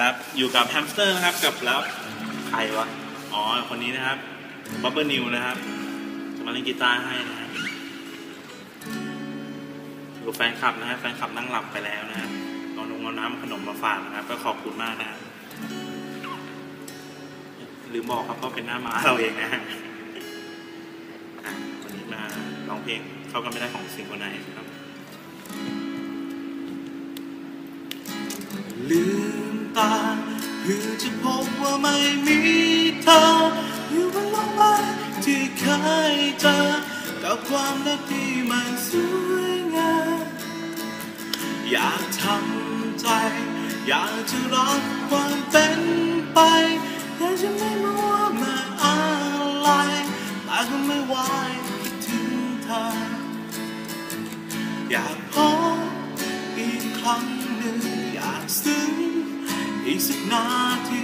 ครับ อยู่กับแฮมสเตอร์นะครับกับแล้วใครวะ อ๋อ คนนี้นะครับบับเบิลนิวนะครับ จะมาเล่นกีตาร์ให้นะครับอยู่แฟนคลับนะฮะแฟนคลับนั่งหลับไปแล้วนะฮะเอานงเอาน้ำขนมมาฝากนะครับ ก็ขอบคุณมากนะครับลืมบอกครับว่าเป็นหน้าม้าเราเองนะฮะอะวันนี้มาร้องเพลงเข้ากันไม่ได้ของสิงโคไนซ์ครับ ไม่มีเธออยู่บนโลกใบที่เคยเจอกับความรักที่มันสวยงามอยากทำใจ อยากจะรักความเป็นไปอยากจะไม่มัวมาอะไรแต่ก็ไม่ไหวคิดถึงเธออยากพบอีกครั้งหนึ่งอยากซึ้งอีกสักนาที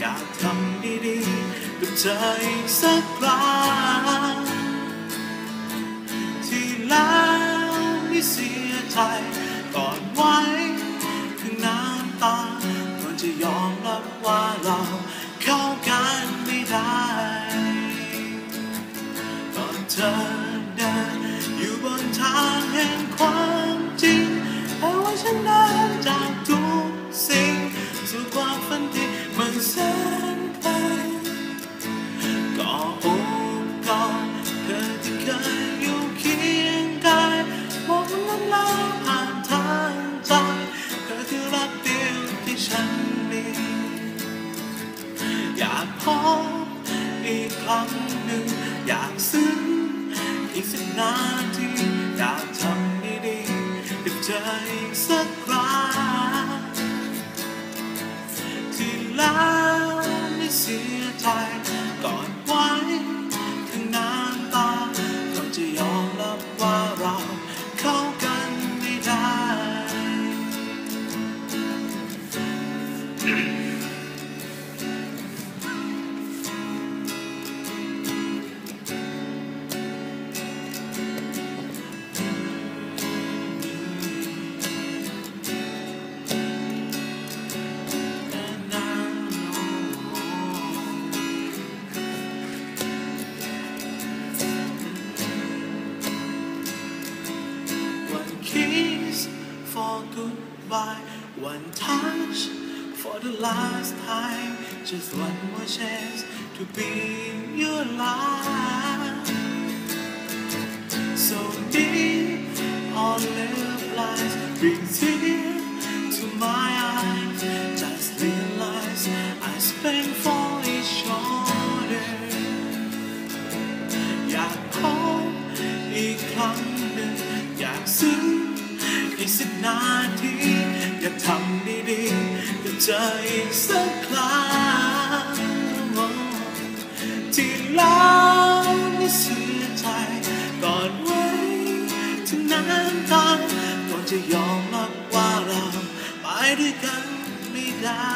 อยากทำดีๆกับเธออีกสักครั้งที่แล้วไม่เสียใจก่อนไว้ถึงน้ำตาก่อนจะยอมรับว่าเราเข้ากันไม่ได้ก่อนเธอ ฉันมีอยากพบอีกครั้งหนึ่งอยากซึ้งอีกสักนาน for goodbye, one touch for the last time, just one more chance to be in your life. So deep, all love นาทีอยากทำดีๆกับเธออีกสักครั้งที่แล้วไม่เสียใจก่อนไว้ถึงน้ำตาก่อนจะยอมรับว่าเราไปด้วยกันไม่ได้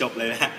จบเลยนะฮะ